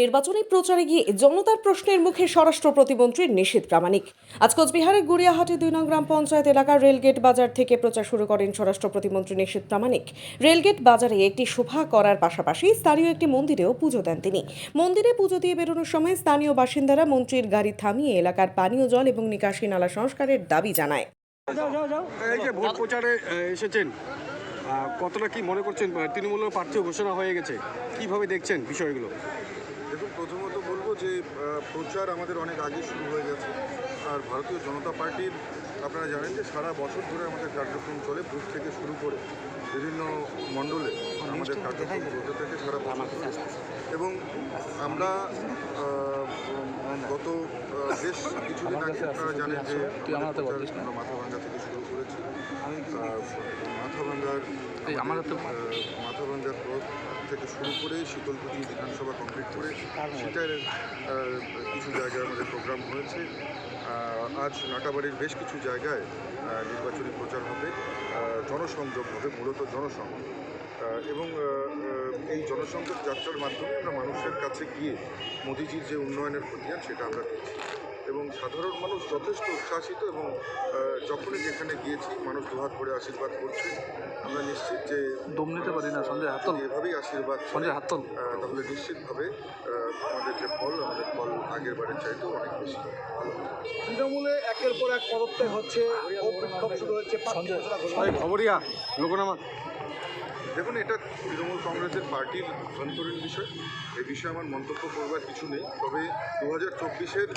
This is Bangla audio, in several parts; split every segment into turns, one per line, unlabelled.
নির্বাচনী প্রচারে গিয়ে জনতার প্রশ্নের মুখে স্বরাষ্ট্র প্রতিমন্ত্রী নিশীথ প্রামাণিক। আজ কোচবিহারের গড়িয়াহাটে দুই নং গ্রাম পঞ্চায়েত এলাকার রেলগেট বাজার থেকে প্রচার শুরু করেন স্বরাষ্ট্র প্রতিমন্ত্রী নিশীথ প্রামাণিক। রেলগেট বাজারে একটি শোভা করার পাশাপাশি স্থানীয় একটি মন্দিরেও পুজো দেন তিনি। মন্দিরে পুজো দিয়ে বেরোনোর সময় স্থানীয় বাসিন্দারা মন্ত্রীর গাড়ি থামিয়ে এলাকার পানীয় জল এবং নিকাশি নালা সংস্কারের দাবি জানায়।
এই যে ভোট প্রচারে এসেছেন কতটা কি মনে করছেন তৃণমূলের প্রার্থীও ঘোষণা হয়ে গেছে? কীভাবে দেখছেন বিষয়গুলো?
দেখুন প্রথমত বলব যে প্রচার আমাদের অনেক আগে শুরু হয়ে গেছে। আর ভারতীয় জনতা পার্টির আপনারা জানেন যে সারা বছর ধরে আমাদের কার্যক্রম চলে বুথ থেকে শুরু করে বিভিন্ন মণ্ডলে আমাদের কার্যক্রম চলতে থাকে সারা বছর। এবং আমরা গত বেশ কিছুদিন আগে আপনারা জানেন যে আমরা মাথাভাঙ্গা থেকে শুরু করেছি। মাথাভাঙ্গার আমাদের, আহ, মাথাভাঙ্গার ক্রস থেকে শুরু করে শীতলকুচি বিধানসভা কমপ্লিট করে সেটার কিছু জায়গায় আমাদের প্রোগ্রাম হয়েছে। আজ নাটাবাড়ির বেশ কিছু জায়গায় নির্বাচনী প্রচার হবে জনসংযোগ হবে মূলত জনসংযোগ। এবং এই জনসংযোগ যাত্রার মাধ্যমে আমরা মানুষের কাছে গিয়ে মোদিজির যে উন্নয়নের প্রতিয়ান সেটা আমরা দিচ্ছি এবং সাধারণ মানুষ যথেষ্ট উচ্ছ্বাসিত এবং যখনই যেখানে গিয়েছি মানুষ দুহাত করে আশীর্বাদ করছে। আমরা নিশ্চিত যে
দম নিতে পারি না সঞ্জয় হাতল
এভাবেই আশীর্বাদ
সঞ্জয় হাতল
তাহলে নিশ্চিতভাবে আমাদের যে ফল আমাদের ফল আগের বারের চাইতেও অনেক বেশি
তৃণমূলে একের পর এক পদত্যাগ হচ্ছে শুরু
খবরিয়া লোকনামা।
দেখুন এটা তৃণমূল কংগ্রেসের পার্টির অভ্যন্তরীণ বিষয়। এই বিষয়ে আমার মন্তব্য করবার কিছু নেই। তবে দু হাজার চব্বিশের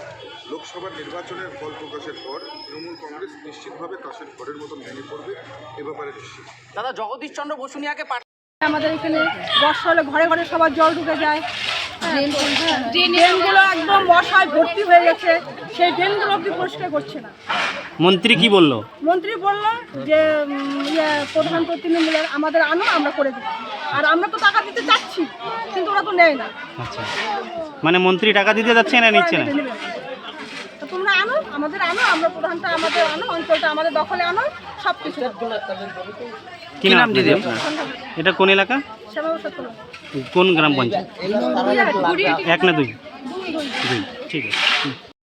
লোকসভা নির্বাচনের ফল প্রকাশের পর তৃণমূল কংগ্রেস নিশ্চিতভাবে কাশের ঘরের মতো মেনে পড়বে। এ ব্যাপারে নিশ্চিত।
দাদা জগদীশ চন্দ্র বসুনিয়াকে পাঠান
আমাদের এখানে বর্ষা হলে ঘরে ঘরে সবার জল ঢুকে যায়। ড্রেনগুলো একদম বর্ষায় ভর্তি হয়ে গেছে। সেই ড্রেনগুলো পরিষ্কার করছে না।
মন্ত্রী কি বলল?
মন্ত্রী বলল যে ইয়ে প্রধান তৃণমূলের আমাদের আনো আমরা করে দেবো। আর আমরা তো টাকা দিতে চাচ্ছি কিন্তু ওরা তো নেয় না।
আচ্ছা। মানে মন্ত্রী টাকা দিতে যাচ্ছে না নিচ্ছে না?
তোমরা আনো আমাদের আনো আমরা প্রধানটা আমাদের আনো অঞ্চলটা আমাদের দখলে আনো সব কিছু
কি নাম দিদি এটা কোন এলাকা?
সেবা ব্যবস্থা করো
কোন গ্রাম পঞ্চায়েত?
কুড়ি
এক না দুই? দুই। ঠিক আছে। হুম।